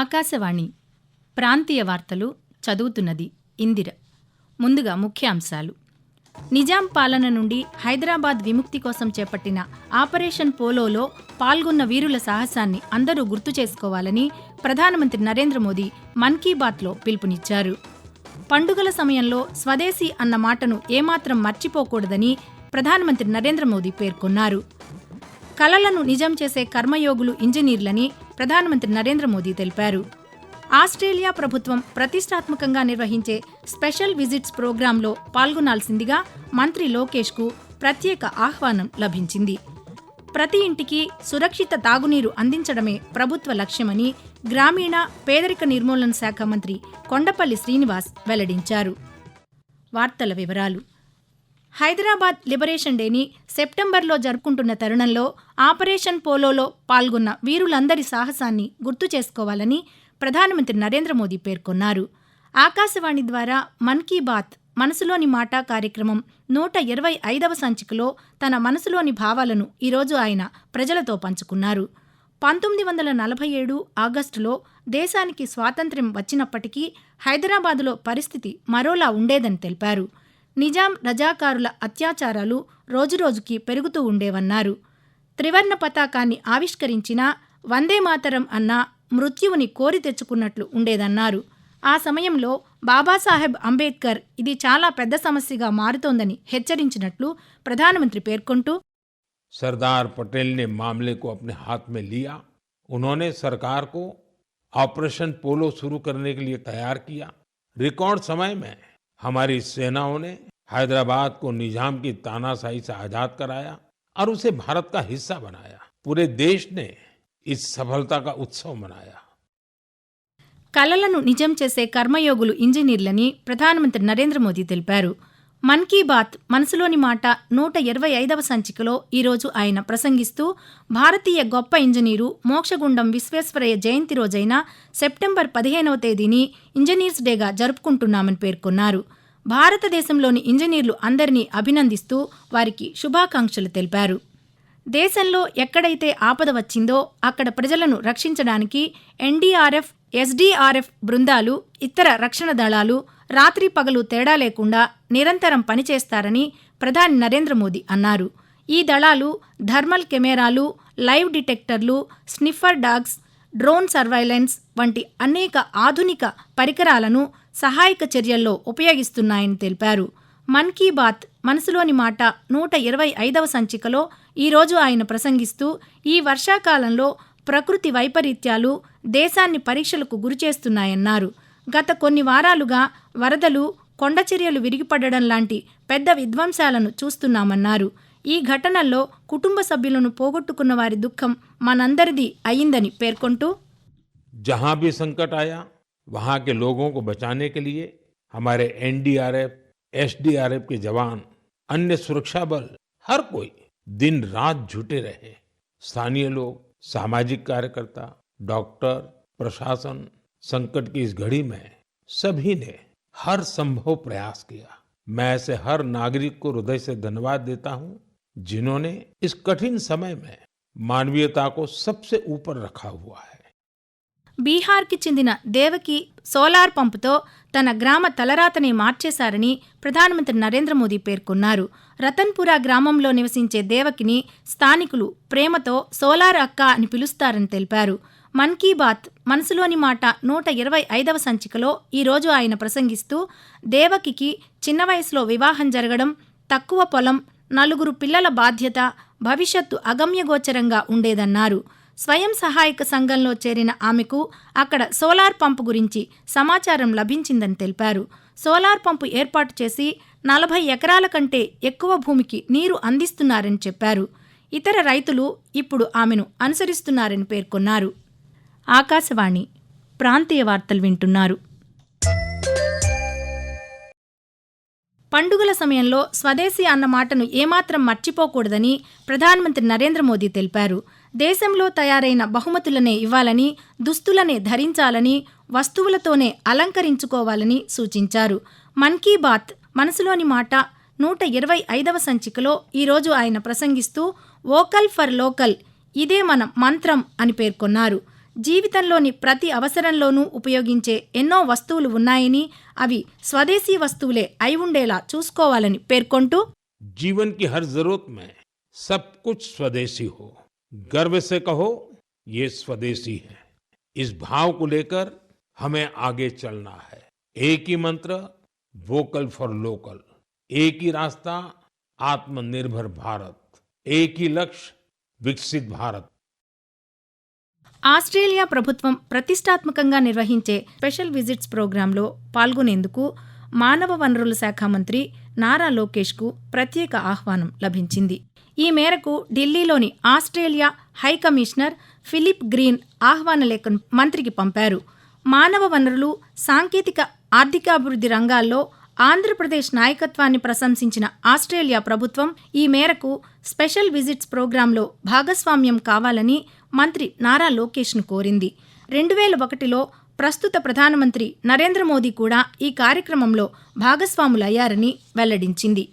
ఆకాశవాణి ప్రాంతీయ వార్తలు చదువుతున్నది ఇందిర. ముందుగా ముఖ్యాంశాలు. నిజాం పాలన నుండి హైదరాబాద్ విముక్తి కోసం చేపట్టిన ఆపరేషన్ పోలోలో పాల్గొన్న వీరుల సాహసాన్ని అందరూ గుర్తు చేసుకోవాలని ప్రధానమంత్రి నరేంద్ర మోదీ మన్ కీ బాత్లో పిలుపునిచ్చారు. పండుగల సమయంలో స్వదేశీ అన్న మాటను ఏమాత్రం మర్చిపోకూడదని ప్రధానమంత్రి నరేంద్ర మోదీ పేర్కొన్నారు. కలలను నిజం చేసే కర్మయోగులు ఇంజనీర్లని ప్రధానమంత్రి నరేంద్ర మోదీ తెలిపారు. ఆస్ట్రేలియా ప్రభుత్వం ప్రతిష్టాత్మకంగా నిర్వహించే స్పెషల్ విజిట్స్ ప్రోగ్రాంలో పాల్గొనాల్సిందిగా మంత్రి లోకేష్కు ప్రత్యేక ఆహ్వానం లభించింది. ప్రతి ఇంటికి సురక్షిత తాగునీరు అందించడమే ప్రభుత్వ లక్ష్యమని గ్రామీణ పేదరిక నిర్మూలన శాఖ మంత్రి కొండపల్లి శ్రీనివాస్ వెల్లడించారు. వార్తల వివరాలు హైదరాబాద్ లిబరేషన్ డేని సెప్టెంబర్లో జరుపుకుంటున్న తరుణంలో ఆపరేషన్ పోలోలో పాల్గొన్న వీరులందరి సాహసాన్ని గుర్తు చేసుకోవాలని ప్రధానమంత్రి నరేంద్ర మోదీ పేర్కొన్నారు. ఆకాశవాణి ద్వారా మన్ కీ బాత్ మనసులోని మాట కార్యక్రమం నూట ఇరవై ఐదవ సంచికలో తన మనసులోని భావాలను ఈరోజు ఆయన ప్రజలతో పంచుకున్నారు. పంతొమ్మిది వందల నలభై ఏడు ఆగస్టులో దేశానికి స్వాతంత్ర్యం వచ్చినప్పటికీ హైదరాబాదులో పరిస్థితి మరోలా ఉండేదని తెలిపారు. నిజాం రజాకారుల అత్యాచారాలు రోజురోజుకి పెరుగుతూ ఉండేవన్నారు త్రివర్ణ పతాకాన్ని ఆవిష్కరించినా వందే మాతరం అన్న మృత్యువుని కోరి తెచ్చుకున్నట్లు ఉండేదన్నారు ఆ సమయంలో బాబాసాహెబ్ అంబేద్కర్ ఇది చాలా పెద్ద సమస్యగా మారుతోందని హెచ్చరించినట్లు ప్రధానమంత్రి పేర్కొంటూ सरदार पटेल ने मामले को अपने हाथ में लिया उन्होंने सरकार को ऑपरेशन पोलो शुरू करने के लिए तैयार किया रिकॉर्ड समय में हमारी सेनाओं ने हैदराबाद को निजाम की तानाशाही से आजाद कराया और उसे भारत का हिस्सा बनाया पूरे देश ने इस सफलता का उत्सव मनाया కలలను నిజం చేసే కర్మయోగులు ఇంజనీర్లని ప్రధానమంత్రి నరేంద్ర మోదీ తెలిపారు మన్ కీ బాత్ మనసులోని మాట నూట ఇరవై ఐదవ సంచికలో ఈరోజు ఆయన ప్రసంగిస్తూ భారతీయ గొప్ప ఇంజనీరు మోక్షగుండం విశ్వేశ్వరయ్య జయంతి రోజైన సెప్టెంబర్ పదిహేనవ తేదీని ఇంజనీర్స్ డేగా జరుపుకుంటున్నామని పేర్కొన్నారు. భారతదేశంలోని ఇంజనీర్లు అందరినీ అభినందిస్తూ వారికి శుభాకాంక్షలు తెలిపారు. దేశంలో ఎక్కడైతే ఆపద వచ్చిందో అక్కడ ప్రజలను రక్షించడానికి ఎన్డీఆర్ఎఫ్ ఎస్డీఆర్ఎఫ్ బృందాలు ఇతర రక్షణ దళాలు రాత్రి పగలు తేడా లేకుండా నిరంతరం పనిచేస్తారని ప్రధాని నరేంద్ర మోదీ అన్నారు. ఈ దళాలు థర్మల్ కెమెరాలు లైవ్ డిటెక్టర్లు స్నిఫర్ డాగ్స్ డ్రోన్ సర్వైలెన్స్ వంటి అనేక ఆధునిక పరికరాలను సహాయక చర్యల్లో ఉపయోగిస్తున్నాయని తెలిపారు. మన్ కీ బాత్ మనసులోని మాట నూట ఇరవై ఐదవ సంచికలో ఈరోజు ఆయన ప్రసంగిస్తూ ఈ వర్షాకాలంలో ప్రకృతి వైపరీత్యాలు దేశాన్ని పరీక్షలకు గురిచేస్తున్నాయన్నారు గత కొన్ని వారాలుగా వరదలు కొండచర్యలు విరిగిపడడం లాంటి పెద్ద విధ్వంసాలను చూస్తున్నామన్నారు ఈ ఘటనల్లో కుటుంబ సభ్యులను పోగొట్టుకున్న వారి దుఃఖం మనందరిది అయిందని పేర్కొంటూ जहां भी संकट आया वहां के लोगों को बचाने के लिए हमारे एनडीआरएफ एसडीआरएफ के जवान अन्य सुरक्षा बल हर कोई दिन रात जुटे रहे स्थानीय लोग सामाजिक कार्यकर्ता, डॉक्टर, प्रशासन, संकट की इस घड़ी में सभी ने हर संभव प्रयास किया। मैं ऐसे हर नागरिक को हृदय से धन्यवाद देता हूँ, जिन्होंने इस कठिन समय में मानवीयता को सबसे ऊपर रखा हुआ है। బీహార్కి చెందిన దేవకి సోలార్ పంపుతో తన గ్రామ తలరాతని మార్చేశారని ప్రధానమంత్రి నరేంద్ర మోదీ పేర్కొన్నారు. రతన్పురా గ్రామంలో నివసించే దేవకిని స్థానికులు ప్రేమతో సోలార్ అక్క అని పిలుస్తారని తెలిపారు. మన్ కీ బాత్ మనసులోని మాట నూట ఇరవై ఐదవ సంచికలో ఈరోజు ఆయన ప్రసంగిస్తూ దేవకికి చిన్న వయసులో వివాహం జరగడం తక్కువ పొలం నలుగురు పిల్లల బాధ్యత భవిష్యత్తు అగమ్యగోచరంగా ఉండేదన్నారు. స్వయం సహాయక సంఘంలో చేరిన ఆమెకు అక్కడ సోలార్ పంపు గురించి సమాచారం లభించిందని తెలిపారు. సోలార్ పంపు ఏర్పాటు చేసి నలభై ఎకరాల కంటే ఎక్కువ భూమికి నీరు అందిస్తున్నారని చెప్పారు. ఇతర రైతులు ఇప్పుడు ఆమెను అనుసరిస్తున్నారని పేర్కొన్నారు. ఆకాశవాణి ప్రాంతీయ వార్తలు వింటున్నారు. పండుగల సమయంలో స్వదేశీ అన్న మాటను ఏమాత్రం మర్చిపోకూడదని ప్రధానమంత్రి నరేంద్ర మోదీ తెలిపారు. దేశంలో తయారైన బహుమతులనే ఇవ్వాలని దుస్తులనే ధరించాలని వస్తువులతోనే అలంకరించుకోవాలని సూచించారు. మన్ కీ బాత్ మనసులోని మాట నూట ఇరవై ఐదవ సంచికలో ఈరోజు ఆయన ప్రసంగిస్తూ వోకల్ ఫర్ లోకల్ ఇదే మన మంత్రం అని పేర్కొన్నారు. జీవితంలోని ప్రతి అవసరంలోనూ ఉపయోగించే ఎన్నో వస్తువులు ఉన్నాయని అవి స్వదేశీ వస్తువులే అయి ఉండేలా చూసుకోవాలని పేర్కొంటూ జీవన్కి హర్ జరూరత్ మే సబ్ కుచ్ స్వదేశీ హో. गर्व से कहो ये स्वदेशी है इस भाव को लेकर हमें आगे चलना है एक ही मंत्र वोकल फॉर लोकल एक ही रास्ता आत्मनिर्भर भारत एक ही लक्ष्य विकसित भारत ఆస్ట్రేలియా ప్రభుత్వం ప్రతిష్టాత్మకంగా నిర్వహించే స్పెషల్ విజిట్స్ ప్రోగ్రాంలో పాల్గొనేందుకు మానవ వనరుల శాఖ మంత్రి నారా లోకేష్కు ప్రత్యేక ఆహ్వానం లభించింది ఈ మేరకు ఢిల్లీలోని Australia high commissioner Philip Green ఆహ్వాన లేఖను మంత్రికి పంపారు. మానవ వనరులు సాంకేతిక ఆర్థికాభివృద్ధి రంగాల్లో ఆంధ్రప్రదేశ్ నాయకత్వాన్ని ప్రశంసించిన ఆస్ట్రేలియా ప్రభుత్వం ఈ మేరకు స్పెషల్ విజిట్స్ ప్రోగ్రాంలో భాగస్వామ్యం కావాలని మంత్రి నారా లోకేష్ను కోరింది. రెండు వేల ఒకటిలో ప్రస్తుత ప్రధానమంత్రి నరేంద్ర మోదీ కూడా ఈ కార్యక్రమంలో భాగస్వాములయ్యారని వెల్లడించింది.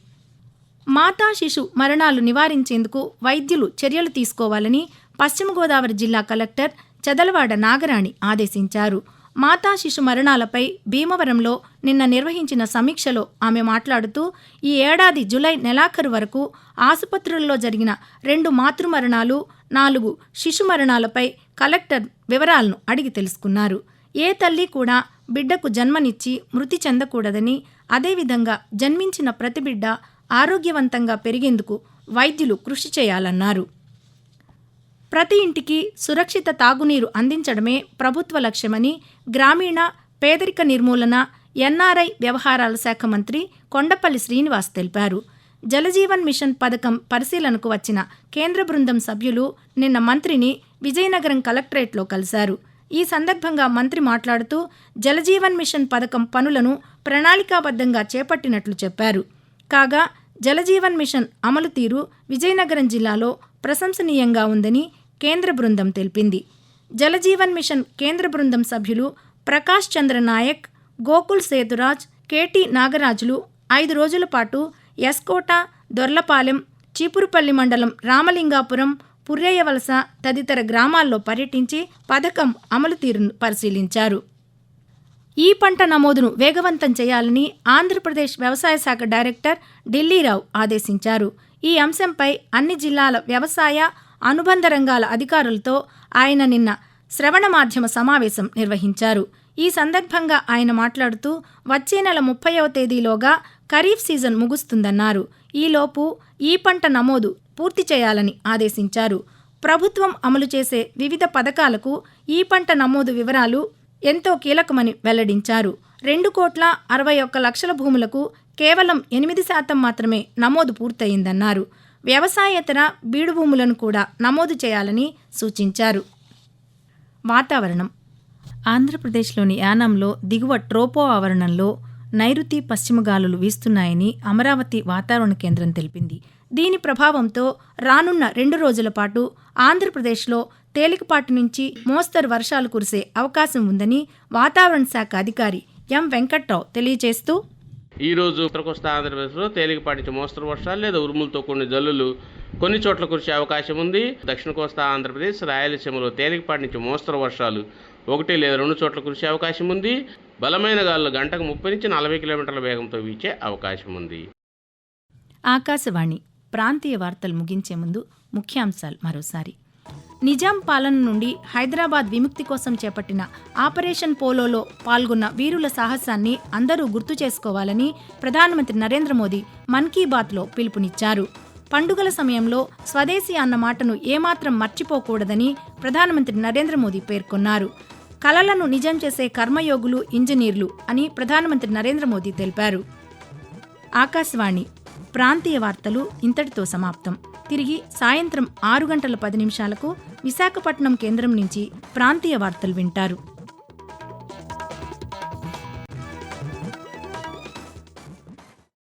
మాతా శిశు మరణాలు నివారించేందుకు వైద్యులు చర్యలు తీసుకోవాలని పశ్చిమ గోదావరి జిల్లా కలెక్టర్ చదలవాడ నాగరాణి ఆదేశించారు. మాతా శిశు మరణాలపై భీమవరంలో నిన్న నిర్వహించిన సమీక్షలో ఆమె మాట్లాడుతూ ఈ ఏడాది జులై నెలాఖరు వరకు ఆసుపత్రుల్లో జరిగిన రెండు మాతృమరణాలు నాలుగు శిశు మరణాలపై కలెక్టర్ వివరాలను అడిగి తెలుసుకున్నారు. ఏ తల్లి కూడా బిడ్డకు జన్మనిచ్చి మృతి చెందకూడదని అదేవిధంగా జన్మించిన ప్రతి బిడ్డ ఆరోగ్యవంతంగా పెరిగేందుకు వైద్యులు కృషి చేయాలన్నారు. ప్రతి ఇంటికి సురక్షిత తాగునీరు అందించడమే ప్రభుత్వ లక్ష్యమని గ్రామీణ పేదరిక నిర్మూలన ఎన్ఆర్ఐ వ్యవహారాల శాఖ మంత్రి కొండపల్లి శ్రీనివాస్ తెలిపారు. జలజీవన్ మిషన్ పథకం పరిశీలనకు వచ్చిన కేంద్ర బృందం సభ్యులు నిన్న మంత్రిని విజయనగరం కలెక్టరేట్లో కలిశారు. ఈ సందర్భంగా మంత్రి మాట్లాడుతూ జలజీవన్ మిషన్ పథకం పనులను ప్రణాళికాబద్ధంగా చేపట్టినట్లు చెప్పారు. కాగా జలజీవన్ మిషన్ అమలు తీరు విజయనగరం జిల్లాలో ప్రశంసనీయంగా ఉందని కేంద్ర బృందం తెలిపింది. జలజీవన్ మిషన్ కేంద్ర బృందం సభ్యులు ప్రకాష్ చంద్ర నాయక్ గోకుల్ సేతురాజ్ కేటీ నాగరాజులు ఐదు రోజుల పాటు ఎస్కోట దొర్లపాలెం చీపురుపల్లి మండలం రామలింగాపురం పుర్రేయవలస తదితర గ్రామాల్లో పర్యటించి పథకం అమలు తీరును పరిశీలించారు. ఈ పంట నమోదును వేగవంతం చేయాలని ఆంధ్రప్రదేశ్ వ్యవసాయ శాఖ డైరెక్టర్ ఢిల్లీరావు ఆదేశించారు. ఈ అంశంపై అన్ని జిల్లాల వ్యవసాయ అనుబంధ రంగాల అధికారులతో ఆయన నిన్న శ్రవణ మాధ్యమ సమావేశం నిర్వహించారు. ఈ సందర్భంగా ఆయన మాట్లాడుతూ వచ్చే నెల ముప్పైవ తేదీలోగా ఖరీఫ్ సీజన్ ముగుస్తుందన్నారు. ఈలోపు ఈ పంట నమోదు పూర్తి చేయాలని ఆదేశించారు. ప్రభుత్వం అమలు చేసే వివిధ పథకాలకు ఈ పంట నమోదు వివరాలు ఎంతో కీలకమని వెల్లడించారు. రెండు కోట్ల అరవై ఒక్క లక్షల భూములకు కేవలం ఎనిమిది శాతం మాత్రమే నమోదు పూర్తయిందన్నారు. వ్యవసాయేతర బీడు భూములను కూడా నమోదు చేయాలని సూచించారు. వాతావరణం. ఆంధ్రప్రదేశ్లోని యానంలో దిగువ ట్రోపో ఆవరణంలో నైరుతి పశ్చిమ గాలులు వీస్తున్నాయని అమరావతి వాతావరణ కేంద్రం తెలిపింది. దీని ప్రభావంతో రానున్న రెండు రోజుల పాటు ఆంధ్రప్రదేశ్లో తేలికపాటి నుంచి మోస్తరు వర్షాలు కురిసే అవకాశం ఉందని వాతావరణ శాఖ అధికారి ఎం వెంకట్రావు తెలియజేస్తూ ఈ రోజు ఉత్తరకోస్తా ఆంధ్రప్రదేశ్లో తేలికపాటి నుంచి మోస్తరు వర్షాలు లేదా ఉరుములతో కొన్ని జల్లులు కొన్ని చోట్ల కురిసే అవకాశం ఉంది. దక్షిణ కోస్తా ఆంధ్రప్రదేశ్ రాయలసీమలో తేలికపాటి నుంచి మోస్తరు వర్షాలు ఒకటి లేదా రెండు చోట్ల కురిసే అవకాశం ఉంది. బలమైన గాలులు గంటకు ముప్పై నుంచి నలభై కిలోమీటర్ల వేగంతో వీచే అవకాశం ఉంది. ఆకాశవాణి ప్రాంతీయ వార్తలు ముగించే ముందు ముఖ్యాంశాలు మరోసారి. నిజాం పాలన నుండి హైదరాబాద్ విముక్తి కోసం చేపట్టిన ఆపరేషన్ పోలోలో పాల్గొన్న వీరుల సాహసాన్ని అందరూ గుర్తు చేసుకోవాలని ప్రధానమంత్రి నరేంద్ర మోదీ మన్ కీ బాత్లో పిలుపునిచ్చారు. పండుగల సమయంలో స్వదేశీ అన్న మాటను ఏమాత్రం మర్చిపోకూడదని ప్రధానమంత్రి నరేంద్ర మోదీ పేర్కొన్నారు. కలలను నిజం చేసే కర్మయోగులు ఇంజనీర్లు అని ప్రధానమంత్రి నరేంద్ర మోదీ తెలిపారు. ఆకాశవాణి ప్రాంతీయ వార్తలు ఇంతటితో సమాప్తం. తిరిగి సాయంత్రం ఆరు గంటల పది నిమిషాలకు విశాఖపట్నం కేంద్రం నుంచి ప్రాంతీయ వార్తలు వింటారు.